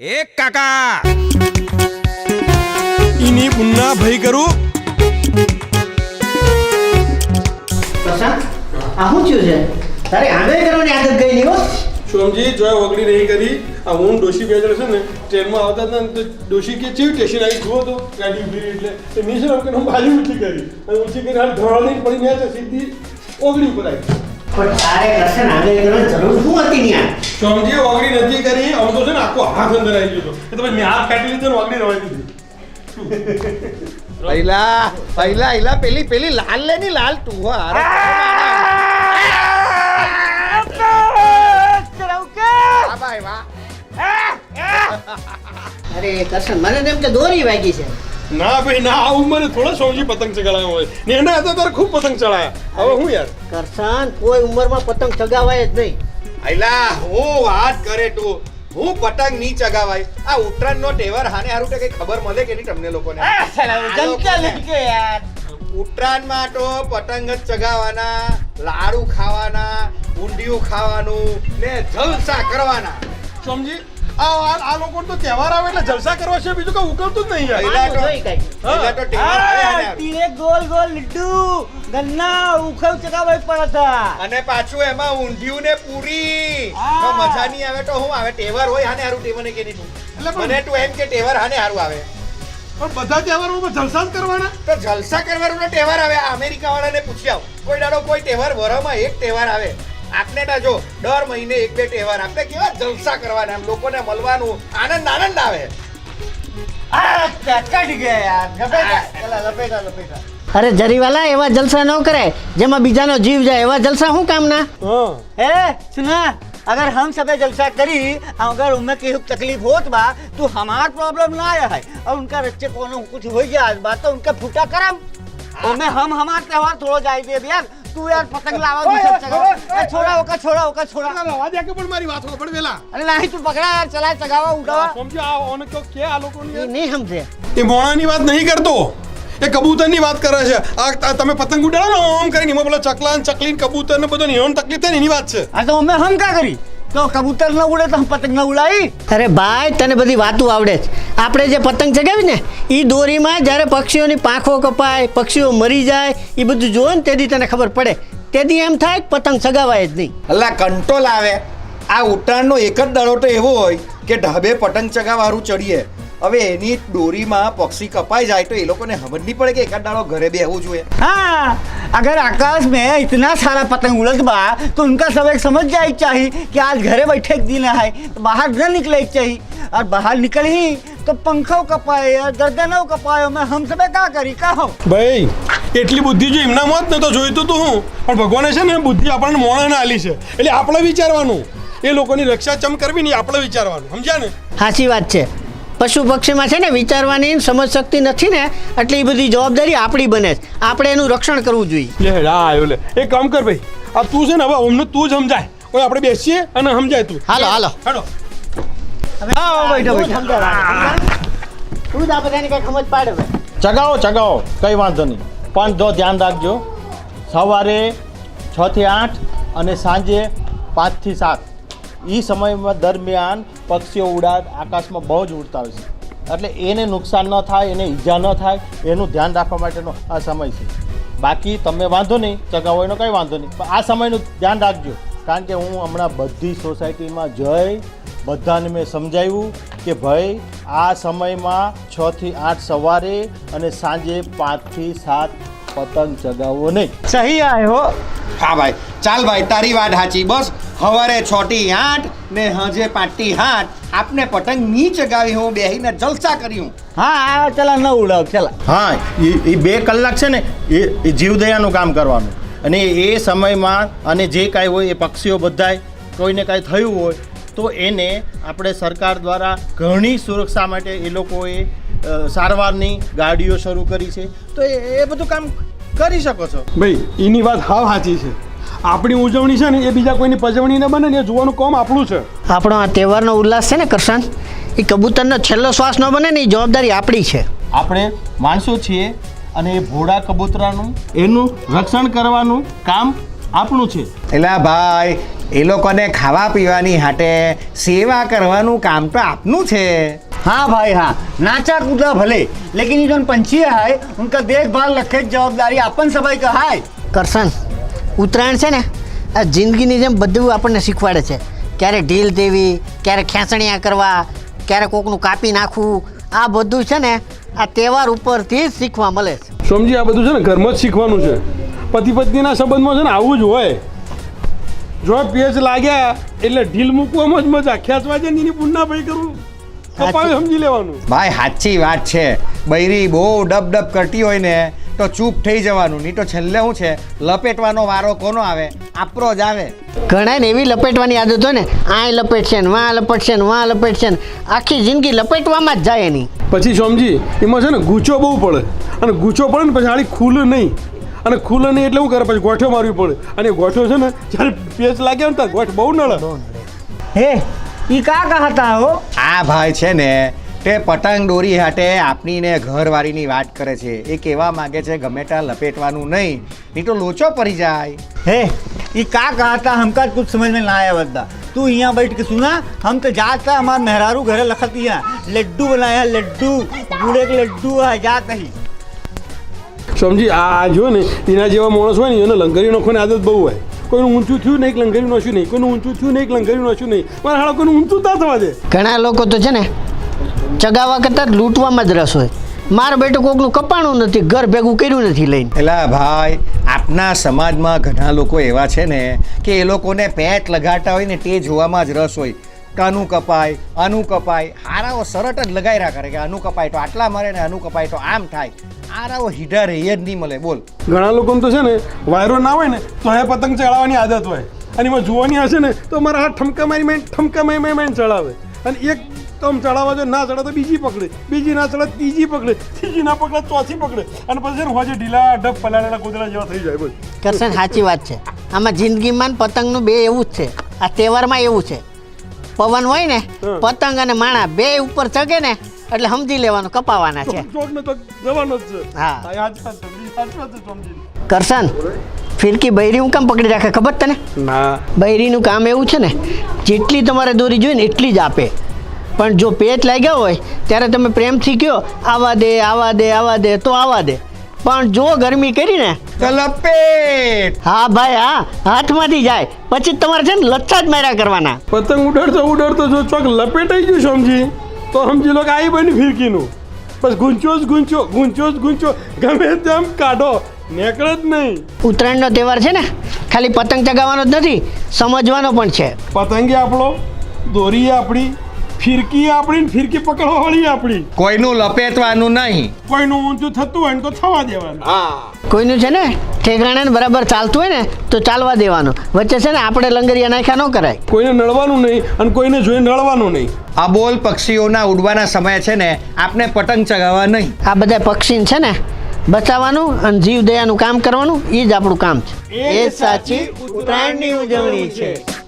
એક કાકા. ઈની પુન્ના ભઈ કરું. પ્રશાંત આ શું થયું છે? તારે આંગળી કરવાની આદત ગઈ નહીં હો. સોમજી જોય વગડી નહીં કરી આ હું ડોશી બે છે ને ટ્રેનમાં આવતા હતા ને તો ડોશી કે ચેવી સ્ટેશન આવી? જુઓ તો ગાડી ઊભી રહી એટલે તો મેં કે હું બાજુ ઊંચી કરી. અને ઊંચી કરી હાલ ધોળા નહીં પડી ગયા તો સીધી ઓગળી ઉપર આવી. પણ તારે પ્રશાંત આગળ કરવાની જરૂર શું હતી આ સોમજી ઓગળી નથી કરી આમ તો છે ને આખો હાથ અંદર આવી ગયો તો. પછી મેં હાથ કાઢી લીધો ને ઓગળી રવાઈ દીધી. પહેલા પહેલા પહેલા પેલી પેલી લાલ લે ની લાલ તું અરે કરશન મને તો એમ કે દોરી વાગી છે. ના ભાઈ ના આ ઉંમરે થોડા સોમજી પતંગ ચગાવ્યા હોય. ને એના હતા તારે ખૂબ પતંગ ચડાયા. હવે હું યાર? કરશન કોઈ ઉંમરમાં પતંગ ચગાવાય જ નહીં. આયલા હું વાત કરે તું. હું પતંગ નહીં ચગાવાય. આ ઉત્તરાયણ નો તહેવાર હાને હારું કઈ ખબર મળે કે નહીં તમને લોકોને? ઉત્તરાયણમાં તો પતંગ જ ચગાવવાના લાડુ ખાવાના ઊંધિયું ખાવાનું ને જલસા કરવાના. સમજી? આ આ- આ લોકો તો તહેવાર આવે એટલે જલસા કરવા છે બીજું કઈ ઉકળતું જ નહીં યાર. તીરે ગોલ ગોલ લડ્ડુ ગન્ના ઉખવ ચગાવાય પડે હતા. અને પાછું એમાં ઊંધિયું ને પૂરી. તો મજા નહીં આવે તો હું આવે? ટેવર હોય હાને હારું ટેવર ને કે નહીં એટલે મને તું એમ કે તહેવાર હાને હારું આવે. પણ બધા તહેવારોમાં જલસા જ કરવાના? તો જલસા કરવાનો તહેવાર આવે અમેરિકા વાળાને પૂછી આવ. કોઈ દાડો કોઈ તહેવાર વરમાં એક તહેવાર આવે. આપને ના જો દર મહિને એક બે તહેવાર આપણે કેવા જલસા કરવાના એમ લોકોને મળવાનું આનંદ આનંદ આવે આ કટ ગયા યાર લપેટા પેલા લપેટા લપેટા અરે જરીવાલા એવા જલસા ન કરે જેમાં બીજાનો જીવ જાય એવા જલસા શું કામના હા ए सुना अगर हम सब जलसा करी अगर उनमें की तकलीफ होत बा तो हमार प्रॉब्लम ना आया है और उनका बच्चे कोनो कुछ हो गया बात तो उनका फूटा करम उनमें हम हमार त्योहार थोड़ा जाए दे यार તું યાર પતંગ લાવવા એ છોડા ઓકા છોડા ઓકા છોડા. લાવા દે કે પણ મારી વાત સાંભળ વેલા. અરે નહીં તું પકડા યાર ચલાય ચગાવા ઉડાવા. સમજો આ ઓન તો કે આ લોકો ને નહીં સમજે. એ મોણાની વાત નહીં કરતો. એ કબૂતરની વાત કરે છે. આ તમે પતંગ ઉડાડો ને ઓમ કરીને એમાં પેલા ચકલા ચકલી કબૂતર ને બધો નિયમ તકલીફ થાય ને એની વાત છે. આ તો અમે હમ કા કરી. તો કબૂતર ન ઉડે તો પતંગ ન ઉડાવી? અરે ભાઈ તને બધી વાતો આવડે છે આપણે જે પતંગ ચગાવી ને એ દોરીમાં જ્યારે પક્ષીઓની પાંખો કપાય પક્ષીઓ મરી જાય એ બધું જોવે ને તેથી તને ખબર પડે. તેથી એમ થાય પતંગ ચગાવાય જ નહીં. એટલે કંટ્રોલ આવે. આ ઉટાણનો એક જ દડો તો એવો હોય કે ઢાબે પતંગ ચગાવવાનું ચડીએ. હવે એની દોરીમાં પક્ષી કપાઈ જાય તો એ લોકોને ખબર નહીં પડે કે એકાદ દાડો ઘરે બેહવું જોઈએ हाँ अगर आकाश में इतना सारा पतंग उड़त बा तो उनका सब एक समझ जाए चाहिए कि आज घरे बैठे के दिन है तो बाहर न निकले के चाहिए और बाहर निकल ही तो पंखों कपाए और गर्दनों कपाए मैं हम सब क्या करी का हो ભાઈ એટલી બુદ્ધિ જો એમના મત ને તો જોઈતું તું હું પણ ભગવાને છે ને બુદ્ધિ આપણને મોણાને આલી છે એટલે આપણે વિચારવાનું એ લોકોની રક્ષા ચમ કરવી ને એ આપણે વિચારવાનું સમજ્યા ને સાચી વાત છે પશુ પક્ષીમાં છે ને વિચારવાની સમજશક્તિ નથી ને એટલે બધી જવાબદારી આપણી બને છે. આપણે એનું રક્ષણ કરવું જોઈએ. લે એ આવ્યો એક કામ કર ભાઈ. આ તું છે ને હવે અમને તું જ સમજાય. કોઈ આપણે બેસીએ અને સમજાય તું. હાલો હાલો. હાલો. આવો બેઠો બેઠો. તું જ આ કઈ સમજ પાડે ચગાવો ચગાવો. કઈ વાંધો નહીં. પણ જો ધ્યાન રાખજો. સવારે છ થી આઠ અને સાંજે પાંચથી સાત. એ સમયમાં દરમિયાન પક્ષીઓ ઉડાડ આકાશમાં બહુ જ ઉડતા હોય છે. એટલે એને નુકસાન ન થાય, એને ઈજા ન થાય, એનું ધ્યાન રાખવા માટેનો આ સમય છે. બાકી તમે વાંધો નહીં ચગાવવાનો કંઈ વાંધો નહીં. પણ આ સમયનું ધ્યાન રાખજો. કારણ કે હું હમણાં બધી સોસાયટીમાં જઈ બધાને મેં સમજાવ્યું કે ભાઈ, આ સમયમાં છ થી આઠ સવારે અને સાંજે પાંચથી સાત પતંગ ચગાવવો નહીં. સહી આવ્યો હા ભાઈ. ચાલ ભાઈ તારી વાત સાચી. બસ હવારે છોટી આઠ ને હજે પાટી હાથ આપને પતંગ નીચે ચગાવી હું બેહીને જલસા હું હા ચલા ન ઉડાવ ચલા હા એ બે કલાક છે ને એ જીવદયાનું કામ કરવાનું. અને એ સમયમાં અને જે કાંઈ હોય એ પક્ષીઓ બધાય કોઈને કાંઈ થયું હોય તો એને આપણે સરકાર દ્વારા ઘણી સુરક્ષા માટે એ લોકોએ સારવારની ગાડીઓ શરૂ કરી છે. તો એ બધું કામ કરી શકો છો. ભાઈ એની વાત હાવ સાચી છે. આપણી ઉજવણી છે ને એ બીજા કોઈની પજવણી ન બને ને એ જોવાનું કોમ આપણું છે. આપણો આ તહેવારનો ઉલ્લાસ છે ને કરશન એ કબૂતરનો છેલ્લો શ્વાસ ન બને ને એ જવાબદારી આપણી છે. આપણે માણસો છીએ અને એ ભોળા કબૂતરાનું એનું રક્ષણ કરવાનું કામ આપણું છે. એટલે ભાઈ એ લોકોને ખાવા પીવાની હાટે સેવા કરવાનું કામ તો આપનું છે. हाँ भाई हाँ नाचा कूदा भले लेकिन ये जो पंछी है उनका देखभाल रखे की जवाबदारी अपन सबाई का है કરશન ઉત્તરાયણ છે ને આ જિંદગીની જેમ બધું આપણને શીખવાડે છે ક્યારે ઢીલ દેવી ક્યારે ખેંચણીયા કરવા ક્યારે કોકનું કાપી નાખવું આ બધું છે ને આ તહેવાર ઉપરથી જ શીખવા મળે છે સમજી આ બધું છે ને ઘરમાં જ શીખવાનું છે પતિ પત્નીના સંબંધમાં છે ને આવું જ હોય જો પેચ લાગ્યા એટલે ઢીલ મૂકવામાં જ મજા ખેંચવા છે ને એની પુન્ના ભાઈ કરવું કપાવે સમજી લેવાનું. ભાઈ સાચી વાત છે. બૈરી બહુ ડબ ડબ કરતી હોય ને તો ચૂપ થઈ જવાનું. નહીં તો છેલ્લે શું છે? લપેટવાનો વારો કોનો આવે? આપરો જ આવે. ઘણા ને એવી લપેટવાની આદત હોય ને આ લપેટશે ને વાં લપેટશે ને વાં લપેટશે ને. આખી જિંદગી લપેટવામાં જ જાય એની. પછી સમજી એમાં છે ને ગૂંચો બહુ પડે. અને ગૂંચો પડે ને પછી આડી ખુલે નહીં. અને ખુલે નહીં એટલે શું કરે? પછી ગોઠો મારવી પડે. અને ગોઠો છે ને જ્યારે પેચ લાગ્યો ને ત્યારે ગોઠ બહુ નડે. हे ये का कहा था हो આ ભાઈ છે ને તે પતંગ દોરી હાટે આપણીને ઘરવાળીની વાત કરે છે એ કહેવા માંગે છે ગમે ત્યાં લપેટવાનું નહીં નહીં તો લોચો પડી જાય हे ये का कहा था हमका कुछ समझ में ना आया बद्दा तू यहाँ बैठ के सुना हम तो जाता हमारे मेहरारू घरे लखती हैं लड्डू बनाया लड्डू गुड़े के लड्डू है जात ही સમજી આ આ જો ને એના જેવા માણસ હોય ને એને લંગરી નોખવાની આદત બહુ હોય કોઈનું ઊંચું થયું નહીં લંગરી નોશ્યું નહીં કોઈનું ઊંચું થયું નહીં લંગરી નોશ્યું નહીં. મારા હાળા કોઈનું ઊંચું તા થવા દે. ઘણા લોકો તો છે ને ચગાવવા કરતાં લૂંટવામાં જ રસ હોય. મારો બેટો કોકનું કપાણું નથી ઘર ભેગું કર્યું નથી લઈને. એલા ભાઈ આપના સમાજમાં ઘણા લોકો એવા છે ને કે એ લોકોને પેટ લગાડતા હોય ને તે જોવામાં જ રસ હોય. કે આનું કપાય આનું કપાય. હારાઓ સરટ જ લગાયરા કરે કે આનું કપાય તો આટલા મરે ને આનું કપાય તો આમ થાય. આરાઓ હીઢા રહી જ નહીં મળે. બોલ. ઘણા લોકોને તો છે ને વાયરો ના હોય ને તો એ પતંગ ચડાવવાની આદત હોય. અને એમાં જોવાની હશે ને તો મારા હાથ ઠમકા મારી મેં ઠમકા મારી મેં મેં ચડાવે. અને એક તમ ચડાવવા જો ના ચડે તો બીજી પકડે. બીજી ના ચડે ત્રીજી પકડે. ત્રીજી ના પકડે ચોથી પકડે. અને પછી છે ને હોજે ઢીલા ડબ પલાળેલા ગોદડા જેવા થઈ જાય બોલ કરશન સાચી વાત છે. આમાં જિંદગીમાં પતંગનું બે એવું જ છે. આ તહેવારમાં એવું છે. પવન હોય ને પતંગ અને માણા બે ઉપર ચગે ને એટલે સમજી લેવાનું કપાવાના છે. હા. કરશન ફિરકી બૈરી હું કામ પકડી રાખે ખબર તને? બૈરીનું કામ એવું છે ને જેટલી તમારે દોરી જોઈએ ને એટલી જ આપે. પણ જો પેચ લાગ્યા હોય ત્યારે તમે પ્રેમથી કહો આવા દે આવા દે આવા દે તો આવા દે. પણ જો ગરમી કરીને તો લપેટ. હા ભાઈ હા હાથમાંથી જાય. પછી તમારે છે ને લચ્છા જ માર્યા કરવાના. પતંગ ઉડાડતો ઉડાડતો જો ચોક લપેટાઈ ગયું સમજી. તો સમજી લો કે આવી બની ફિરકીનું. બસ ગુંચો જ ગુંચો ગુંચો જ ગુંચો. ગમે તેમ કાઢો. નીકળે જ નહીં. ઉત્તરાયણનો તહેવાર છે ને ખાલી પતંગ ચગાવવાનો જ નથી સમજવાનો પણ છે. પતંગી આપણો દોરી આપણી. ફિરકી આપણી ને ફિરકી પકડવા વાળી આપણી. કોઈનું લપેટવાનું નહીં. કોઈનું ઊંચું થતું હોય ને તો થવા દેવાનું. હા. કોઈનું છે ને ઠેકાણે ને બરાબર ચાલતું હોય ને તો ચાલવા દેવાનું. વચ્ચે છે ને આપણે લંગરિયા નાખ્યા ન કરાય. કોઈને નડવાનું નહીં અને કોઈને જોઈને નડવાનું નહીં. આ બોલ પક્ષીઓના ઉડવાના સમય છે ને આપને પતંગ ચગાવવા નહીં. આ બધા પક્ષીને છે ને બચાવવાનું અને જીવ દયાનું કામ કરવાનું એ જ આપણું કામ છે. એ સાચી ઉત્તરાયણની ઉજવણી છે.